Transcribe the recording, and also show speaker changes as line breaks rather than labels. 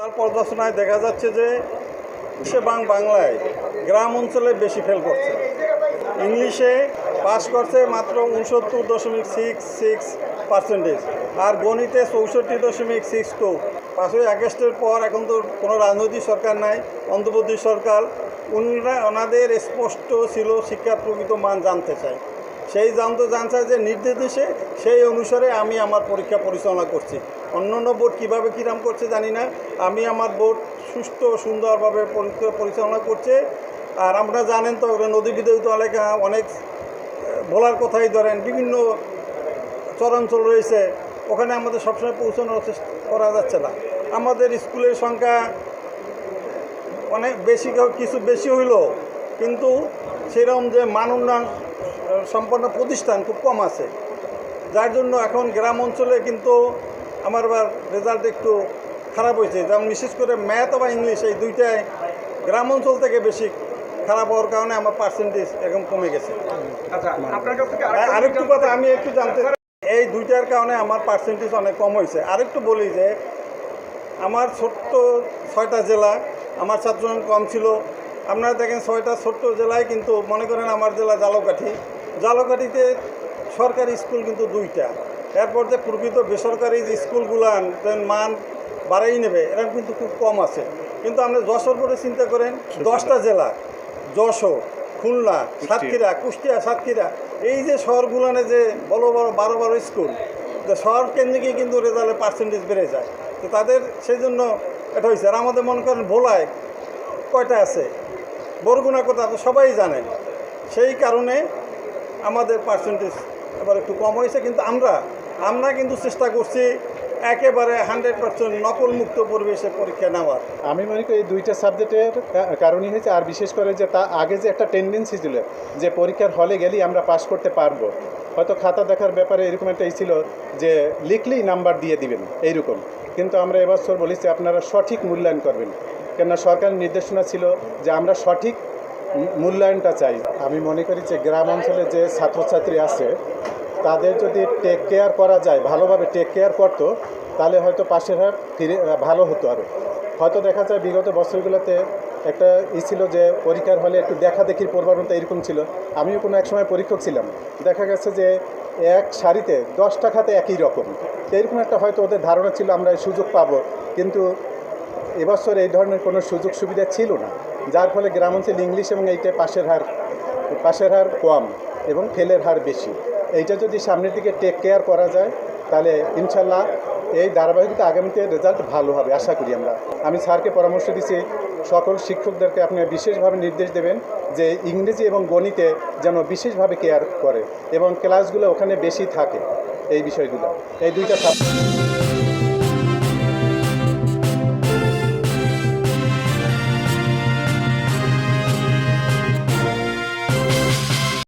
তার পর্যালোচনায় দেখা যাচ্ছে যে সে বাংলায় গ্রাম অঞ্চলে বেশি ফেল করছে। ইংলিশে পাস করছে মাত্র উনসত্তর দশমিক সিক্স সিক্স পার্সেন্টেজ আর গণিতে চৌষট্টি দশমিক সিক্স টু পাঁচই আগস্টের পর এখন তো কোনো রাজনৈতিক সরকার নাই অন্তর্বর্তী সরকার। উনরা ওনাদের স্পষ্ট ছিল শিক্ষার প্রকৃত মান জানতে চায়। সেই জানতে জানতে যে নির্দেশে সেই অনুসারে আমি আমার পরীক্ষা পরিচালনা করছি। অন্য অন্য বোর্ড কীভাবে কিরাম করছে জানি না। আমি আমার বোর্ড সুস্থ, সুন্দরভাবে পরিচালনা করছে। আর আপনারা জানেন তো নদী বিদ্যুৎ এলাকা, অনেক ভোলার কথাই ধরেন, বিভিন্ন চরাঞ্চল রয়েছে। ওখানে আমাদের সবসময় পৌঁছানোর চেষ্টা করা যাচ্ছে না। আমাদের স্কুলের সংখ্যা অনেক বেশি, কিছু বেশি হইল। কিন্তু সেরকম যে মান উন্নয়ন সম্পন্ন প্রতিষ্ঠান খুব কম আছে। যার জন্য এখন গ্রাম অঞ্চলে কিন্তু আমার আবার রেজাল্ট একটু খারাপ হয়েছে। যেমন বিশেষ করে ম্যাথ বা ইংলিশ এই দুইটাই গ্রাম অঞ্চল থেকে বেশি খারাপ হওয়ার কারণে আমার পার্সেন্টেজ একদম কমে গেছে।
আচ্ছা
আরেকটু কথা আমি একটু জানতে চাই। এই দুইটার কারণে আমার পার্সেন্টেজ অনেক কম হয়েছে। আরেকটু বলি যে আমার ছোট্ট ছয়টা জেলা আমার ছাত্র কম ছিল। আপনারা দেখেন ছয়টা ছোট্ট জেলায় কিন্তু মনে করেন আমার জেলা জালকাঠি। জালকাঠিতে সরকারি স্কুল কিন্তু দুইটা। এরপর যে প্রকৃত বেসরকারি যে স্কুলগুলান মান বাড়াই নেবে এরকম কিন্তু খুব কম আছে। কিন্তু আপনি যশোর করে চিন্তা করেন দশটা জেলা যশোর খুলনা সাতক্ষীরা কুষ্টিয়া সাতক্ষীরা এই যে শহরগুলানে যে বড় বড় বারো বারো স্কুল তো শহর কেন্দ্রিকই কিন্তু রেজাল্টের পার্সেন্টেজ বেড়ে যায়। তো তাদের সেই জন্য এটা হয়েছে। আর আমাদের মনে করেন ভোলায় কয়টা আছে? বরগুনা কথা তো সবাই জানেন। সেই কারণে আমাদের পার্সেন্টেজ এবার একটু কম হয়েছে, কিন্তু আমরা আমরা কিন্তু চেষ্টা করছি একেবারে হান্ড্রেড পার্সেন্ট নকলমুক্ত পরিবেশে পরীক্ষা নেওয়ার।
আমি মনে করি এই দুইটা সাবজেক্টের কারণই হয়েছে, আর বিশেষ করে যে তা, আগে যে একটা টেন্ডেন্সি ছিল যে পরীক্ষার হলে গেলেই আমরা পাশ করতে পারব। হয়তো খাতা দেখার ব্যাপারে এরকম একটা ছিল যে লিখলেই নাম্বার দিয়ে দিবেন, এইরকম। কিন্তু আমরা এবছর বলেছি আপনারা সঠিক মূল্যায়ন করবেন। কেননা সরকারের নির্দেশনা ছিল যে আমরা সঠিক মূল্যায়নটা চাই। আমি মনে করি যে গ্রাম অঞ্চলে যে ছাত্রছাত্রী আছে, তাদের যদি টেক কেয়ার করা যায়, ভালোভাবে টেক কেয়ার করতো, তাহলে হয়তো পাশের হার ফিরে ভালো হতো আরও হয়তো দেখা যায় বিগত বছরগুলোতে একটা ই ছিল যে পরীক্ষার হলে একটু দেখা দেখির প্রবণতা এরকম ছিল। আমিও কোনো এক সময় পরীক্ষক ছিলাম। দেখা গেছে যে এক সারিতে দশটা খাতে একই রকম। তো এরকম একটা হয়তো ওদের ধারণা ছিল, আমরা সুযোগ পাবো। কিন্তু এবছর এই ধরনের কোনো সুযোগ সুবিধা ছিল না। যার ফলে গ্রাম অঞ্চলে ইংলিশ এবং এইটা পাশের হার পাশের হার কম এবং ফেলের হার বেশি। এইটা যদি সামনের দিকে টেক কেয়ার করা যায়, তাহলে ইনশাল্লাহ এই ধারাবাহিকতা আগামীতে রেজাল্ট ভালো হবে, আশা করি আমরা। আমি স্যারকে পরামর্শ দিচ্ছি সকল শিক্ষকদেরকে আপনি বিশেষভাবে নির্দেশ দেবেন যে ইংরেজি এবং গণিতে যেন বিশেষভাবে কেয়ার করে এবং ক্লাসগুলো ওখানে বেশি থাকে, এই বিষয়গুলো। এই দুইটা সাবজেক্ট